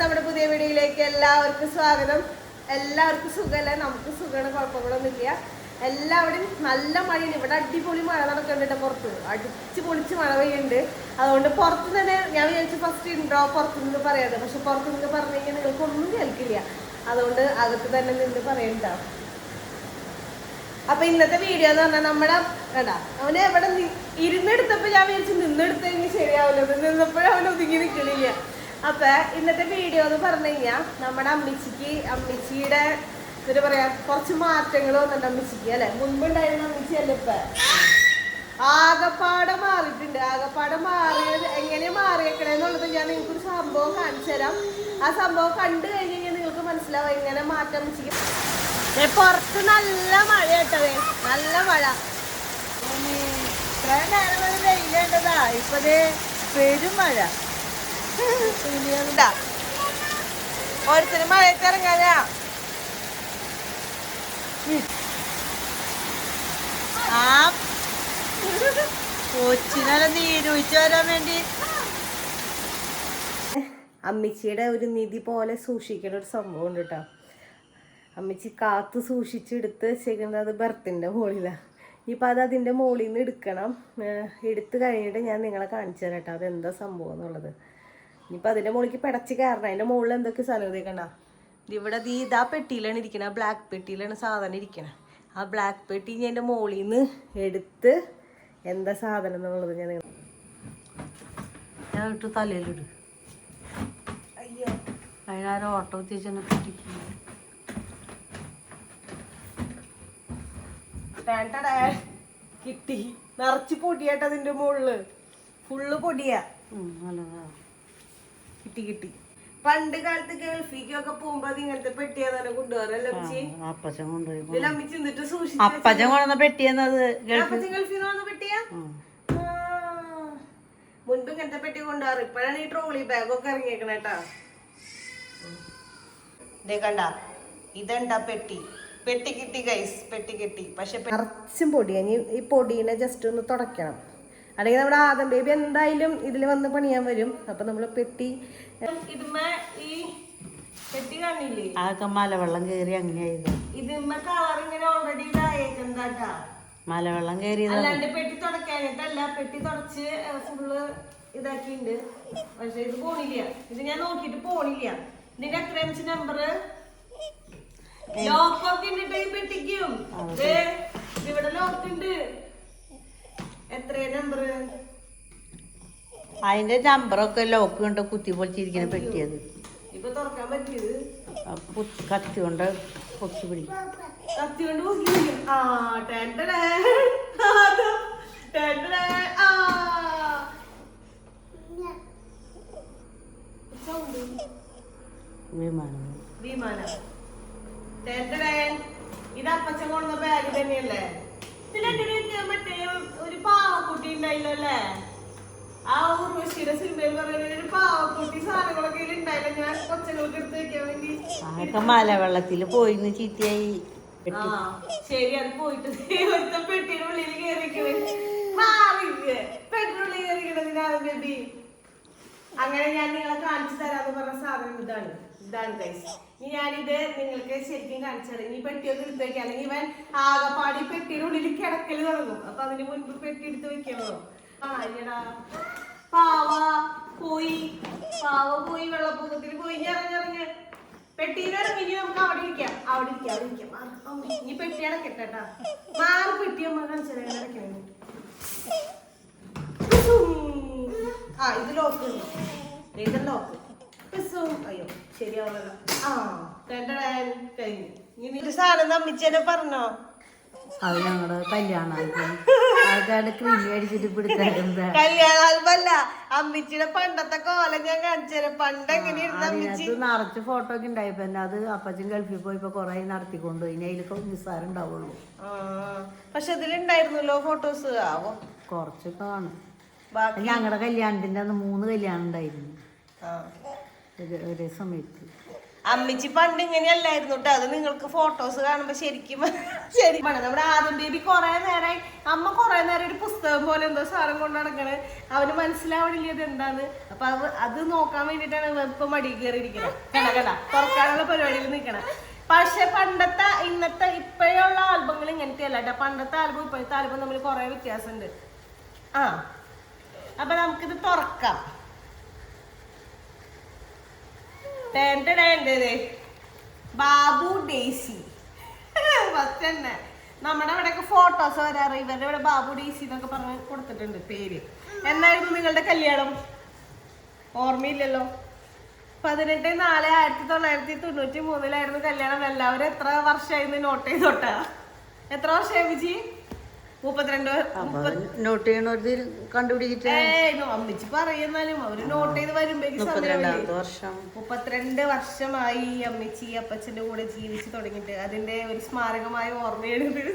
നമ്മുടെ പുതിയ വീഡിയോയിലേക്ക് എല്ലാവർക്കും സ്വാഗതം. എല്ലാവർക്കും സുഖമല്ലേ നമുക്ക് സുഖമാണ് കുഴപ്പങ്ങളൊന്നുമില്ല. എല്ലാവരും നല്ല മഴയാണ്. ഇവിടെ അടിപൊളി മഴ നടക്കുന്നുണ്ട് പുറത്ത്. അടിച്ച് പൊളിച്ച് മഴ പെയ്യുന്നുണ്ട്. അതുകൊണ്ട് പുറത്ത് തന്നെ ഞാൻ വിചാരിച്ചു ഫസ്റ്റ് ഉണ്ടോ പുറത്ത് നിന്ന് പറയാതെ. പക്ഷെ പുറത്ത് നിന്ന് പറഞ്ഞു കഴിഞ്ഞാൽ നിങ്ങൾക്ക് ഒന്നും കേൾക്കില്ല. അതുകൊണ്ട് അകത്ത് തന്നെ നിന്ന് പറയണ്ട. അപ്പൊ ഇന്നത്തെ വീഡിയോ എന്ന് പറഞ്ഞാൽ നമ്മുടെ എടാ അവനെ എവിടെ ഇരുന്നെടുത്തപ്പോ ഞാൻ വിചാരിച്ചു നിന്നെടുത്തെങ്കിൽ ശരിയാവില്ല. നിന്നപ്പോഴും അവൻ ഒതുങ്ങി നിൽക്കണില്ല അപ്പൊ ഇന്നത്തെ വീഡിയോ എന്ന് പറഞ്ഞു കഴിഞ്ഞാൽ നമ്മുടെ അമ്മിച്ചിക്ക് അമ്മിച്ചിയുടെ എന്താ പറയാ കുറച്ച് മാറ്റങ്ങൾ വന്നിട്ടുണ്ട് അമ്മിച്ചിക്ക് അല്ലെ? മുൻപുണ്ടായിരുന്ന അമ്മച്ചി അല്ലെ ഇപ്പൊ? ആകപ്പാടെ മാറിയിട്ടുണ്ട്. ആകപ്പാടെ മാറിയത് എങ്ങനെ മാറിയേക്കണേന്നുള്ളത് ഞാൻ നിങ്ങൾക്ക് ഒരു സംഭവം കാണിച്ചു തരാം. ആ സംഭവം കണ്ടു കഴിഞ്ഞ് കഴിഞ്ഞാൽ നിങ്ങൾക്ക് മനസ്സിലാവും എങ്ങനെ മാറ്റം ദേ പുറത്ത് നല്ല മഴ കേട്ടതേ നല്ല മഴ. ഇത്രയും നേരം വെയിലേണ്ടതാ. ഇപ്പൊ ദേ പെരും മഴ. ഇതാ ഓരോരുത്തരും മഴയത്ത് ഇറങ്ങാനാ? ആ. കൊച്ചിനെ നീരൂച്ച് വരാൻ വേണ്ടി. അമ്മച്ചിയുടെ ഒരു നിധി പോലെ സൂക്ഷിക്കുന്ന ഒരു സംഭവം ഉണ്ട് കേട്ടോ അമ്മച്ചി കാത്ത് സൂക്ഷിച്ചെടുത്ത് വെച്ചേക്കുന്നത് അത് ബർത്തിന്റെ മുകളിലാണ് ഇനിയിപ്പോൾ അത് അതിന്റെ മുകളിൽ നിന്ന് എടുക്കണം എടുത്തു കഴിഞ്ഞിട്ട് ഞാൻ നിങ്ങളെ കാണിച്ചു തരാം കേട്ടോ അതെന്താ സംഭവം എന്നുള്ളത്. ഇനിയിപ്പോൾ അതിന്റെ മുകളിലേക്ക് പിടച്ച് കയറണം. അതിന്റെ മുകളിൽ എന്തൊക്കെ സാധനം ഇതേക്കണ്ട ഇവിടെ ദീ ഇതാ പെട്ടിയിലാണ് ഇരിക്കണത്. ബ്ലാക്ക് പെട്ടിയിലാണ് സാധനം ഇരിക്കണത്. ആ ബ്ലാക്ക് പെട്ടി ഞാൻ എന്റെ മുകളിൽ നിന്ന് എടുത്ത് എന്താ സാധനം എന്നുള്ളത് ഞാൻ ഞാൻ ഇട്ട് തലയിലിട്. അയ്യോ. അതിനാരും ഓട്ടോ പിടിക്കും ടേണ്ടടേ. കിട്ടി. നിറച്ച് പൊടിയാട്ടതിന്റെ മുകളിൽ. ഫുള്ള് പൊടിയാ. നല്ലതാ. കിട്ടി കിട്ടി. പണ്ട് കാലത്ത് ഗൾഫിക്കൊക്കെ പോകുമ്പോ ഇങ്ങനത്തെ പെട്ടിയാ തന്നെ കൊണ്ടുപോകാറല്ലേ അപ്പച്ചൻ കൊണ്ടുപോയി ഇതിൽ അമ്മച്ചി എന്നിട്ട് സൂക്ഷിച്ചു അപ്പച്ചൻ കൊണ്ടുവന്ന പെട്ടിയെന്നത് ഗൾഫ് അപ്പച്ചി ഗൾഫിൽ നിന്ന് പെട്ടിയാ? മുൻപ് ഇങ്ങനത്തെ പെട്ടി കൊണ്ടുപോകാറ് ഇപ്പോഴാണ് ഈ ട്രോളി ബാഗൊക്കെ ഇറങ്ങിയേക്കണേട്ടാ ഇതേ കണ്ട ഇതെന്താ പെട്ടി? പെട്ടി കിട്ടി ഗൈസ് പെട്ടി കിട്ടി. പക്ഷെ നിറച്ചും പൊടിയാ ഇനി ഈ പൊടീനെ ജസ്റ്റ് ഒന്ന് തുടയ്ക്കണം. അല്ലെങ്കിൽ നമ്മുടെ ആദം ബേബി എന്തായാലും ഇതിൽ വന്ന് പണിയാൻ വരും. അപ്പൊ നമ്മൾ പെട്ടി ഇതുമ്മ ഈ പെട്ടി കാണില്ലേ? അതൊക്കെ മലവെള്ളം കയറി അങ്ങനെയായത് ഇതിമ്മ കളർ ഇങ്ങനെ ഓൾറെഡി ഇതായേക്കെന്താട്ടാ മലവെള്ളം കയറിയത് അല്ലാണ്ട് പെട്ടി തുടക്കാനായിട്ടല്ല പെട്ടി തുടച്ച് ഫുള്ള് ഇതാക്കിണ്ട് പക്ഷെ ഇത് പോണില്ല. ഇത് ഞാൻ നോക്കിയിട്ട് പോണില്ല. ഇതിന്റെ എത്ര നമ്പർ ലോക്കൊക്കെ ഉണ്ട് ഈ പെട്ടിക്കും ദേ, ഇവിടെ ലോക്ക് ഉണ്ട് എത്ര നമ്പർ അതിന്റെ നമ്പറൊക്കെ ലോക്ക് കൊണ്ട് കുത്തി പൊളിച്ചിരിക്കുന്ന പെട്ടിയത്. കത്തി കൊണ്ട് പൊക്കി പിടിക്കും. കത്തി കൊണ്ട് ആ ടെൻഡറേ ടെൻഡറേ ആ. വിമാനം. ഇത് അപ്പച്ചൻ കൊണ്ടുവന്ന ബാഗ് തന്നെയല്ലേ? മറ്റേ ഒരു പാവക്കുട്ടി ഉണ്ടായില്ലോ അല്ലേ? ആ ഉർവശിയുടെ സിനിമയിൽ പറയുന്ന ഒരു പാവക്കുട്ടി സാധനങ്ങളൊക്കെ ഇതിൽ ഉണ്ടായില്ല? ഞാൻ കൊച്ചങ്ങൾക്ക് എടുത്ത് വെക്കാൻ വേണ്ടി അതൊക്കെ മലവെള്ളത്തിൽ പോയിന്ന് ചീത്തയായി? ആ, ശരി അത് പോയിട്ട് ഒരുത്ത പെട്ടിയുടെ ഉള്ളിൽ കയറിക്കണേ ഉള്ളിൽ കയറിക്കണതിനാണ് ബേബി. അങ്ങനെ ഞാൻ നിങ്ങളെ കാണിച്ചു തരാന്ന് പറഞ്ഞ സാധനം ഇതാണ്. ഇതാണ് ഇനി ഞാനിത് നിങ്ങൾക്ക് ശരിക്കും കാണിച്ചു തരാം. ഈ പെട്ടിയൊക്കെ എടുത്ത് വെക്കാം. അല്ലെങ്കിൽ ഇവൻ ആകപ്പാടി പെട്ടിയുടെ ഉള്ളിൽ കിടക്കൽ തുടങ്ങും. അപ്പൊ അതിന് മുൻപ് പെട്ടി എടുത്ത് വെക്കണോ പാവ പോയി. പാവ പോയി വെള്ളപ്പൊക്കത്തിൽ പോയി. ഇറങ്ങിറങ്ങ് പെട്ടിന്ന് ഇറങ്ങി ഇനി നമുക്ക് അവിടെ ഇരിക്കാം. അവിടെ ഇരിക്കാം അവിടെ ഇരിക്കാം. ഇനി പെട്ടി അടക്കട്ടെ കേട്ടാ മാറി പെട്ടി അമ്മ കാണിച്ചു തരാം. അടക്കണേ ആ ഇത് ലോക്ക് ഇത് ലോക്ക് അയ്യോ. ശരിയാവുന്നില്ല ആ. രണ്ടടാ കഴിഞ്ഞു. ഇനി നിന്റെ സാധനം അമ്മിച്ചേനെ പറഞ്ഞോ? അത് ഞങ്ങളുടെ കല്യാണമായിരുന്നു ആൾക്കാരുടെ ക്രീം അടിച്ചിട്ട് പിടിച്ചേക്കുന്നത്. കല്യാണ ആൽബല്ല. അമ്മിച്ചിയുടെ പണ്ടത്തെ കോലം ഞാൻ കാണിച്ചു തരാം. പണ്ട് എങ്ങനെയായിരുന്നു നിറച്ച് ഫോട്ടോ ഒക്കെ ഉണ്ടായപ്പോ എന്നെ അത് അപ്പച്ചൻ ഗൾഫിൽ പോയിപ്പോ കൊറേ നടത്തിക്കൊണ്ടു ഇനി അതിൽ നിസ്സാരം ഉണ്ടാവുള്ളൂ പക്ഷെ ഇതിലുണ്ടായിരുന്നല്ലോ ഫോട്ടോസ് ആവോ? കുറച്ചൊക്കെ കാണും. ഞങ്ങളുടെ കല്യാണത്തിന്റെ അന്ന് മൂന്ന് കല്യാണം ഉണ്ടായിരുന്നു. ഒരു- സമയത്ത്. അമ്മച്ചി പണ്ട് ഇങ്ങനെയല്ലായിരുന്നു കേട്ടോ അത് നിങ്ങൾക്ക് ഫോട്ടോസ് കാണുമ്പോ ശരിക്കും ശരി നമ്മുടെ ആദ്യം ബേബി കൊറേ നേരമായി അമ്മ കൊറേ നേരം ഒരു പുസ്തകം പോലെ എന്തോ സാധനം കൊണ്ട് നടക്കണേ. അവന് മനസ്സിലാവണില്ല ഇത് എന്താന്ന്. അപ്പൊ അത് അത് നോക്കാൻ വേണ്ടിട്ടാണ് ഇപ്പൊ മടി കയറിയിരിക്കണം. കണ്ട തുറക്കാനുള്ള പരിപാടിയിൽ നിൽക്കണേ പക്ഷെ പണ്ടത്തെ ഇന്നത്തെ ഇപ്പോഴുള്ള ആൽബങ്ങൾ ഇങ്ങനത്തെ അല്ല കേട്ടോ പണ്ടത്തെ ആൽബം ഇപ്പോഴത്തെ ആൽബം തമ്മിൽ കുറെ വ്യത്യാസമുണ്ട്. ആ. അപ്പൊ നമുക്കിത് തുറക്കാം. ടേന്റെ ബാബു ഡേസി. ഫസ്റ്റ് തന്നെ. നമ്മുടെ അവിടെയൊക്കെ ഫോട്ടോസ് വരാറ്. ഇവരുടെ ഇവിടെ ബാബു ഡേസി എന്നൊക്കെ പറഞ്ഞ് കൊടുത്തിട്ടുണ്ട് പേര്. എന്നായിരുന്നു നിങ്ങളുടെ കല്യാണം? ഓർമ്മയില്ലല്ലോ. പതിനെട്ട് നാല് ആയിരത്തി തൊള്ളായിരത്തി തൊണ്ണൂറ്റി മൂന്നിലായിരുന്നു കല്യാണം. എല്ലാവരും എത്ര വർഷമായിരുന്നു നോട്ട് ചെയ്തോട്ടാ. എത്ര വർഷമായി വിജി? മുപ്പത്തിരണ്ട് നോട്ട് ചെയ്യണൊരു കണ്ടുപിടിച്ചിട്ട് അമ്മച്ചി പറയുന്നാലും അവർ നോട്ട് ചെയ്ത് വരുമ്പോഴേക്ക് സമയമില്ലേ വർഷം. മുപ്പത്തിരണ്ട് വർഷമായി അമ്മച്ചി അപ്പച്ചന്റെ കൂടെ ജീവിച്ചു തുടങ്ങിയിട്ട്. അതിന്റെ ഒരു സ്മാരകമായ ഓർമ്മയാണിത്.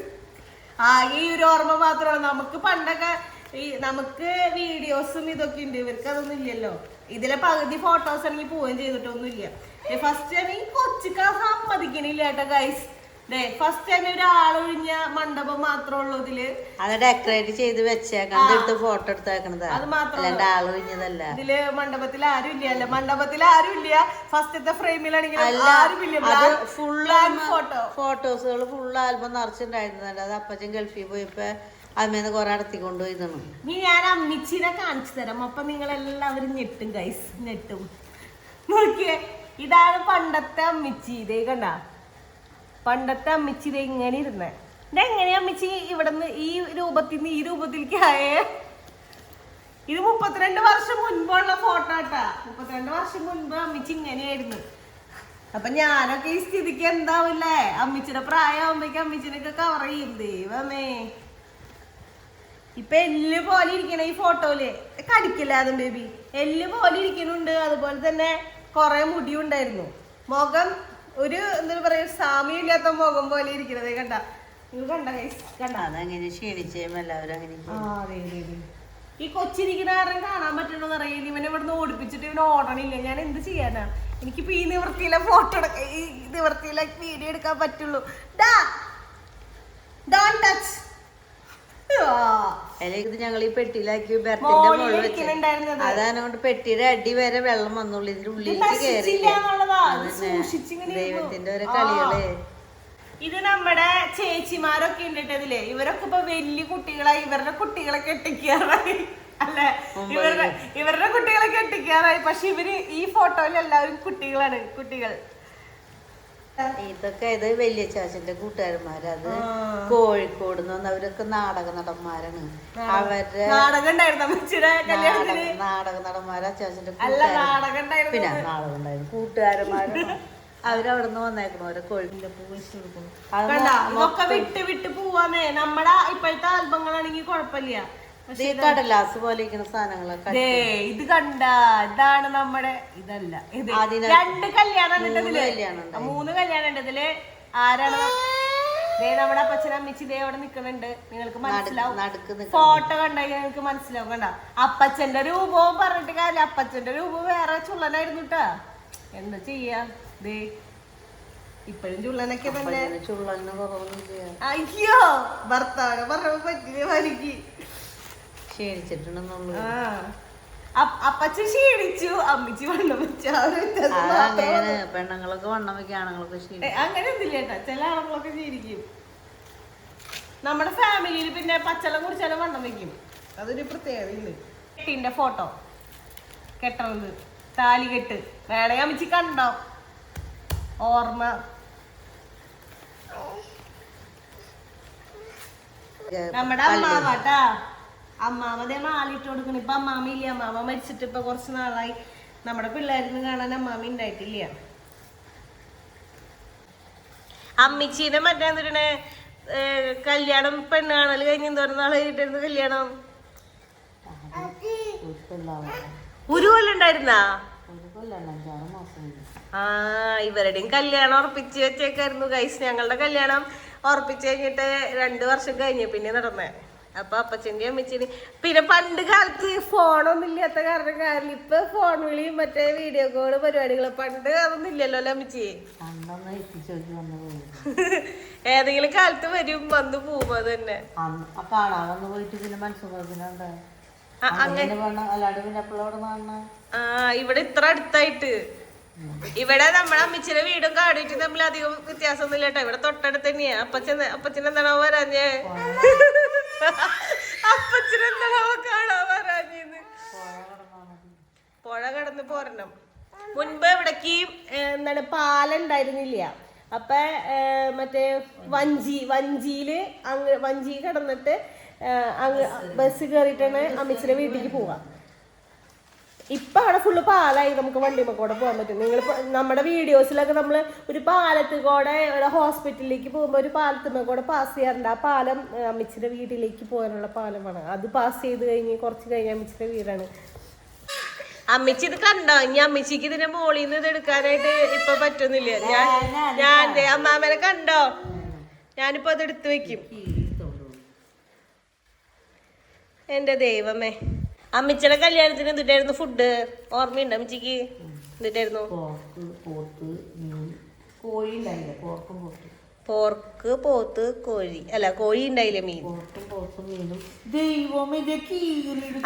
ആ ഈ ഒരു ഓർമ്മ മാത്രമാണ്. നമുക്ക് പണ്ടൊക്കെ ഈ നമുക്ക് വീഡിയോസും ഇതൊക്കെ ഉണ്ട്. ഇവർക്ക് അതൊന്നും ഇല്ലല്ലോ. ഇതിലെ പകുതി ഫോട്ടോസ് ആണെങ്കിൽ പോവുകയും ചെയ്തിട്ടൊന്നും ഇല്ല ഫസ്റ്റ് ഈ കൊച്ചിക്ക സമ്മതിക്കണില്ല കേട്ടോ ഗൈസ് ഫസ്റ്റ് ടൈം ഒരാളൊഴിഞ്ഞ മണ്ഡപം മാത്രമേ ഉള്ളൂ ഇതിൽ. അത് ഡെക്കറേറ്റ് ചെയ്ത് വെച്ചേക്കാൻ എടുത്ത് ഫോട്ടോ എടുത്തേക്കണതാ. അത് മാത്രം അല്ലാണ്ട് ആൾ ഇതിൽ മണ്ഡപത്തിൽ ആരും ഇല്ല അല്ല മണ്ഡപത്തിൽ ആരും ഇല്ല ഫസ്റ്റത്തെ ഫ്രെയിമിലാണെങ്കിൽ ആരും ഇല്ല ഫുള്ള് photo. ഫോട്ടോസുകൾ ഫുള്ള് ആൽബം നിറച്ചിട്ടുണ്ടായിരുന്നല്ല അത് അപ്പച്ചൻ ഗൾഫിൽ പോയപ്പോ അമ്മേന്ന് കൊറേ അടത്തി കൊണ്ടുപോയിരുന്നു ഇനി ഞാൻ അമ്മിച്ചിനെ കാണിച്ചു തരാം. അപ്പൊ നിങ്ങൾ എല്ലാവരും ഞെട്ടും ഗൈസ് ഞെട്ടും. നോക്കിയേ ഇതാണ് പണ്ടത്തെ അമ്മിച്ചി. ഇതേ കണ്ട? പണ്ടത്തെ അമ്മച്ചി ഇത് എങ്ങനെ ഇരുന്നേ. ഇതെങ്ങനെയാ അമ്മിച്ചി ഇവിടുന്ന് ഈ രൂപത്തിൽ നിന്ന് ഈ രൂപത്തിലേക്ക് ആയേ? ഇത് മുപ്പത്തിരണ്ട് വർഷം മുൻപുള്ള ഫോട്ടോ കേട്ടാ മുപ്പത്തിരണ്ട് വർഷം മുൻപ് അമ്മച്ചി ഇങ്ങനെയായിരുന്നു. അപ്പൊ ഞാനൊക്കെ ഈ സ്ഥിതിക്ക് എന്താവില്ലേ? അമ്മച്ചിയുടെ പ്രായമാകുമ്പോഴേക്കും അമ്മച്ചിനൊക്കെ കവർ ചെയ്യും. ദൈവമേ. ഇപ്പൊ എല്ല് പോലെ ഇരിക്കണ ഈ ഫോട്ടോയിൽ കടിക്കില്ല അതും ബേബി എല്ല് പോലെ ഇരിക്കുന്നുണ്ട് അതുപോലെ തന്നെ കൊറേ മുടിയുണ്ടായിരുന്നു. മുഖം ഒരു എന്താ പറയാ സാമ്യം ഇല്ലാത്ത മുഖം പോലെ ഇരിക്കണത് കണ്ട? നിങ്ങൾ കണ്ട guys? കണ്ട? അതങ്ങനെ ക്ഷീണിച്ച് എല്ലാവരും അങ്ങനെ ആ, അതെ, അതെ, അതെ. ഈ കൊച്ചിരിക്കുന്ന കാരണം കാണാൻ പറ്റണമെന്ന് അറിയില്ല. ഇവനെ ഇവിടുന്ന് ഓടിപ്പിച്ചിട്ട് ഇവനെ ഓടണില്ല. ഞാൻ എന്ത് ചെയ്യാനാ? എനിക്കിപ്പോ ഈ നിവൃത്തിയിലെ ഫോട്ടോ എടുക്ക ഈ നിവൃത്തിയിലെ വീഡിയോ എടുക്കാൻ പറ്റുള്ളൂ. ഡാ ഡോണ്ട് ടച്ച് അല്ലെങ്കിൽ ഇത് ഞങ്ങൾ ഈ പെട്ടിയിലാക്കി ബെർത്തിന്റെ മോളിൽ മുകളിൽ വെച്ച്. അതാണ് കൊണ്ട് പെട്ടിയുടെ അടി വരെ വെള്ളം വന്നുള്ളൂ. ഇതിന്റെ ഉള്ളിൽ. ദൈവത്തിന്റെ ഒരു. കളികൾ. ഇത് നമ്മുടെ ചേച്ചിമാരൊക്കെ ഉണ്ട് ട്ടോ ഇവരൊക്കെ ഇപ്പൊ വലിയ കുട്ടികളായി ഇവരുടെ കുട്ടികളെ കെട്ടിക്കാറായി. അല്ലെ? ഇവരുടെ ഇവരുടെ കുട്ടികളെ കെട്ടിക്കാറായി. പക്ഷെ ഇവർ ഈ ഫോട്ടോയിൽ എല്ലാവരും കുട്ടികളാണ്. കുട്ടികൾ. ഇതൊക്കെ ഇത് വലിയ ചാച്ചന്റെ കൂട്ടുകാരന്മാര്. അത് കോഴിക്കോട് നിന്ന് അവരൊക്കെ നാടക നടന്മാരാണ്. അവരുടെ നാടകം നടന്മാരാ ചാച്ചന്റെ കൂട്ടുകാരൻ പിന്നെ നാടകം ഉണ്ടായിരുന്നു. കൂട്ടുകാരന്മാരാണ്. അവരവിടെ നിന്ന് വന്നേക്കണോരെ ഇതൊക്കെ വിട്ട് വിട്ട് പോവാന്നേ നമ്മടെ ഇപ്പോഴത്തെ ആൽബങ്ങളാണെങ്കിൽ കുഴപ്പമില്ല. കടലാസ് പോലെ ഇരിക്കുന്ന സാധനങ്ങളൊക്കെ ഇത് കണ്ട ഇതാണ് നമ്മുടെ ഇതല്ല ഇത് രണ്ട് കല്യാണം മൂന്ന് കല്യാണം ഉണ്ടതിൽ ഉണ്ട് ഇതിൽ. ആരാണ് ദേ നമ്മുടെ അപ്പച്ചൻ അമ്മച്ചി ദേ അവിടെ നിക്കുന്നുണ്ട്. നിങ്ങൾക്ക് മനസ്സിലാവും. ഫോട്ടോ കണ്ടാൽ നിങ്ങൾക്ക് മനസ്സിലാവും കണ്ട. അപ്പച്ചന്റെ രൂപവും പറഞ്ഞിട്ട് കാര്യം അപ്പച്ചന്റെ രൂപം വേറെ ചുള്ളനായിരുന്നു കേട്ടാ എന്താ ചെയ്യാ? ദേ ഇപ്പഴും ചുള്ളനൊക്കെ തന്നെ. അയ്യോ ഭർത്താവിനെ പറഞ്ഞപ്പോ പറ്റിയ എനിക്ക് ക്ഷീണിച്ചിട്ടുണ്ടെന്നുള്ളൂ. ആ. അപ്പ- അപ്പച്ചൻ ക്ഷീണിച്ചു. അമ്മച്ചി വണ്ണം വെച്ചു ഉള്ളൂ. പെണ്ണുങ്ങളൊക്കെ വണ്ണം വെക്കുക ആണുങ്ങളൊക്കെ ക്ഷീണിക്കും. അങ്ങനെ ഒന്നുമില്ല കേട്ടോ. ചില ആണുങ്ങളൊക്കെ ക്ഷീണിക്കും. നമ്മുടെ ഫാമിലിയിൽ പിന്നെ പച്ചളം കുടിച്ചാലും വണ്ണം വെക്കും. അതൊരു പ്രത്യേകതയുണ്ട് കെട്ടിന്റെ ഫോട്ടോ. കെട്ടണത്. താലി കെട്ട്. വേണേ അമ്മച്ചി കണ്ടോ? ഓർമ്മ. നമ്മുടെ അമ്മാവ ട്ടാ അമ്മാവ അതേ മാലിട്ട് കൊടുക്കണം. ഇപ്പൊ അമ്മാമ ഇല്ല? അമ്മാമ മരിച്ചിട്ട് ഇപ്പൊ കുറച്ച് നാളായി. നമ്മുടെ പിള്ളേരിന്ന് കാണാൻ അമ്മാമ ഉണ്ടായിട്ടില്ല അമ്മിച്ചീനെ മറ്റേ എന്തിനെ കല്യാണം പെണ്ണ് കാണൽ കഴിഞ്ഞ് എന്തോരം നാളെ കഴിഞ്ഞിട്ടായിരുന്നു കല്യാണം. ഒരു കൊല്ലം ഉണ്ടായിരുന്നാ? ആ ഇവരുടെയും കല്യാണം ഉറപ്പിച്ച് വെച്ചേക്കായിരുന്നു ഗൈസ് ഞങ്ങളുടെ കല്യാണം ഉറപ്പിച്ച് കഴിഞ്ഞിട്ട് രണ്ടു വർഷം കഴിഞ്ഞ പിന്നെ നടന്നേ. അപ്പൊ അപ്പച്ചന്റെ അമ്മച്ചിന് പിന്നെ പണ്ട് കാലത്ത് ഫോണൊന്നും ഇല്ലാത്ത കാരണം കാരണം ഇപ്പൊ ഫോൺ വിളിയും മറ്റേ വീഡിയോ കോൾ പരിപാടികൾ പണ്ട് അതൊന്നും ഇല്ലല്ലോ അല്ലേ അമ്മച്ചി? ഏതെങ്കിലും കാലത്ത് വരും വന്ന് പോകുമ്പോ തന്നെ. ആ ഇവിടെ ഇത്ര അടുത്തായിട്ട്. ഇവിടെ നമ്മളെ അമ്മച്ചിയുടെ വീടും കാടും തമ്മിൽ അധികം വ്യത്യാസമൊന്നുമില്ല കേട്ടോ. ഇവിടെ തൊട്ടടുത്ത് തന്നെയാ. അപ്പച്ചൻ അപ്പച്ചൻ എന്താണോ വരാഞ്ഞേ? അപ്പച്ചൻ എന്താണോ കാണാൻ വരാഞ്ഞെന്ന്. പുഴ കടന്ന് പോരണം. മുൻപ് ഇവിടേക്ക് എന്താണ് പാലുണ്ടായിരുന്നില്ല. അപ്പൊ മറ്റേ വഞ്ചി വഞ്ചിയിൽ അങ്ങ് വഞ്ചി കടന്നിട്ട് അങ്ങ് ബസ് കയറിയിട്ടാണ് അമിച്ചിന്റെ വീട്ടിലേക്ക് പോവാ. ഇപ്പൊ അവിടെ ഫുള്ള് പാലായി നമുക്ക് വണ്ടിമ്മ കൂടെ പോകാൻ പറ്റും. നിങ്ങൾ നമ്മുടെ വീഡിയോസിലൊക്കെ നമ്മൾ ഒരു പാലത്തിൽ കൂടെ ഒരു ഹോസ്പിറ്റലിലേക്ക് പോകുമ്പോൾ ഒരു പാലത്തുമ്മ കൂടെ പാസ് ചെയ്യാറുണ്ട്. ആ പാലം ഏ, അമ്മച്ചിയുടെ വീട്ടിലേക്ക് പോകാനുള്ള പാലമാണ്. അത് പാസ് ചെയ്ത് കഴിഞ്ഞ് കുറച്ച് കഴിഞ്ഞ് അമ്മച്ചിയുടെ വീടാണ്. അമ്മച്ചി ഇത് കണ്ടോ? ഇനി അമ്മച്ചിക്ക് ഇതിന്റെ മോളിൽ നിന്ന് ഇത് എടുക്കാനായിട്ട് ഇപ്പൊ പറ്റുന്നില്ല. ഞാൻ ഞാൻ അമ്മാമനെ കണ്ടോ? ഞാനിപ്പോ അത് എടുത്തു വെക്കും. എന്റെ ദൈവമേ. അമ്മച്ചിയുടെ കല്യാണത്തിന് എന്തിട്ടായിരുന്നു? ഫുഡ് ഓർമ്മയുണ്ട് അമ്മച്ചിക്ക്? എന്തിട്ടായിരുന്നു? പോർക്ക് പോത്ത്. കോഴി. അല്ല കോഴി ഉണ്ടായില്ലേ മീൻ.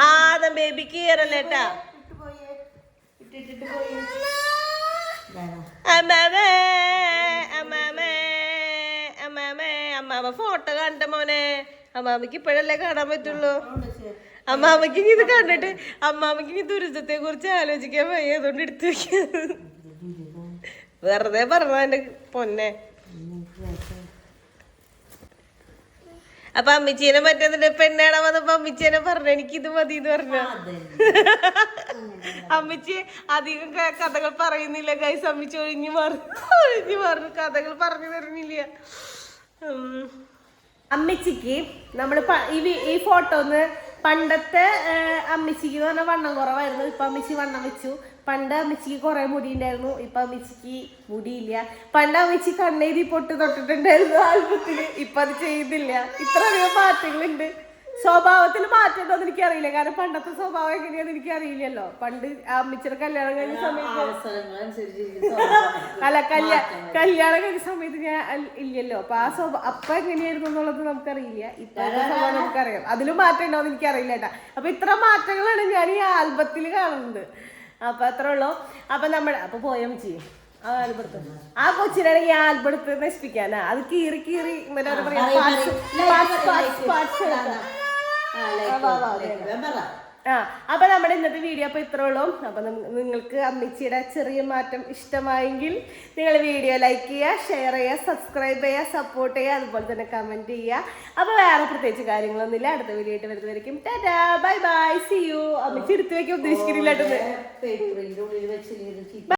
ആദം ബേബി കീറല്ലേട്ടാ അമ്മാമേ അമ്മാമേ അമ്മാമേ അമ്മാമ ഫോട്ടോ കണ്ട മോനെ. അമ്മാമയ്ക്ക് ഇപ്പോഴല്ലേ കാണാൻ പറ്റുള്ളൂ? അമ്മാമയ്ക്ക് ഇനി ഇത് കണ്ടിട്ട് അമ്മാമയ്ക്ക് ഇനി ദുരിതത്തെ കുറിച്ച് ആലോചിക്കാൻ വയ്യ അതുകൊണ്ട് എടുത്തു വെക്കുന്നത് വെറുതെ പറഞ്ഞ എന്റെ പൊന്നെ. അപ്പൊ അമ്മച്ചീനെ മറ്റേതിന്റെ പെണ്ണാണാൻ വന്നപ്പോ അമ്മച്ചീനെ പറഞ്ഞു എനിക്ക് ഇത് മതി എന്ന് പറഞ്ഞു അമ്മച്ചി അധികം കഥകൾ പറയുന്നില്ല ഗൈസ് അമ്മച്ചി ഒഴിഞ്ഞു മാറി ഒഴിഞ്ഞു മാറി. കഥകൾ പറഞ്ഞു തരുന്നില്ല. ഉം. അമ്മച്ചിക്ക് നമ്മൾ ഈ ഫോട്ടോ ഈ ഫോട്ടോന്ന് പണ്ടത്തെ ആ, അമ്മച്ചിക്ക് എന്ന് പറഞ്ഞാൽ വണ്ണം കുറവായിരുന്നു. ഇപ്പൊ അമ്മച്ചി വണ്ണം വെച്ചു. പണ്ട് അമ്മച്ചിക്ക് കുറേ മുടി ഉണ്ടായിരുന്നു ഇപ്പൊ അമ്മച്ചിക്ക് മുടിയില്ല. പണ്ട് അമ്മച്ചി കണ്ണെഴുതി പൊട്ട് തൊട്ടിട്ടുണ്ടായിരുന്നു ആൽബത്തിൽ ഇപ്പൊ അത് ചെയ്യുന്നില്ല ഇത്രയധികം മാറ്റങ്ങളുണ്ട്. സ്വഭാവത്തിൽ മാറ്റേണ്ടത് എനിക്ക് എനിക്കറിയില്ല. കാരണം പണ്ടത്തെ സ്വഭാവം എങ്ങനെയാന്ന് എനിക്കറിയില്ലല്ലോ. പണ്ട് അമ്മച്ചിയുടെ കല്യാണം കഴിഞ്ഞ സമയത്ത് അല്ല കല്യാ കല്യാണം കഴിഞ്ഞ സമയത്ത് ഞാൻ ഇല്ലല്ലോ. അപ്പൊ ആ സ്വഭാവം അപ്പൊ എങ്ങനെയായിരുന്നു എന്നുള്ളത് നമുക്കറിയില്ല. ഇപ്പോഴത്തെ സ്വഭാവം നമുക്കറിയാം. അതിലും മാറ്റം ഉണ്ടോന്ന് എനിക്കറിയില്ല കേട്ടാ. അപ്പൊ ഇത്ര മാറ്റങ്ങളാണ് ഞാൻ ഈ ആൽബത്തിൽ കാണുന്നത്. അപ്പൊ അത്ര ഉള്ളു. അപ്പൊ നമ്മുടെ അപ്പൊ പോയാൽ ചെയ്യും ആ കൊച്ചിനാണ് ആ കൊച്ചിനാണെങ്കിൽ ആ ആൽബടുത്ത് നശിപ്പിക്കാനാ. അത് കീറി കീറി എന്താ പറയാ ആ അപ്പൊ നമ്മുടെ ഇന്നത്തെ വീഡിയോ അപ്പൊ ഇത്രേ ഉള്ളൂ. അപ്പൊ നിങ്ങൾക്ക് അമ്മിച്ചിയുടെ ചെറിയ മാറ്റം ഇഷ്ടമായെങ്കിൽ നിങ്ങൾ വീഡിയോ ലൈക്ക് ചെയ്യുക ഷെയർ ചെയ്യുക സബ്സ്ക്രൈബ് ചെയ്യുക സപ്പോർട്ട് ചെയ്യുക അതുപോലെ തന്നെ കമന്റ് ചെയ്യുക. അപ്പൊ വേറെ പ്രത്യേകിച്ച് കാര്യങ്ങളൊന്നുമില്ല. അടുത്ത വീഡിയോ ആയിട്ട് വരുന്നതായിരിക്കും tata bye bye see you അമ്മിച്ചി എടുത്തു വെക്കാൻ ഉദ്ദേശിക്കുന്നില്ല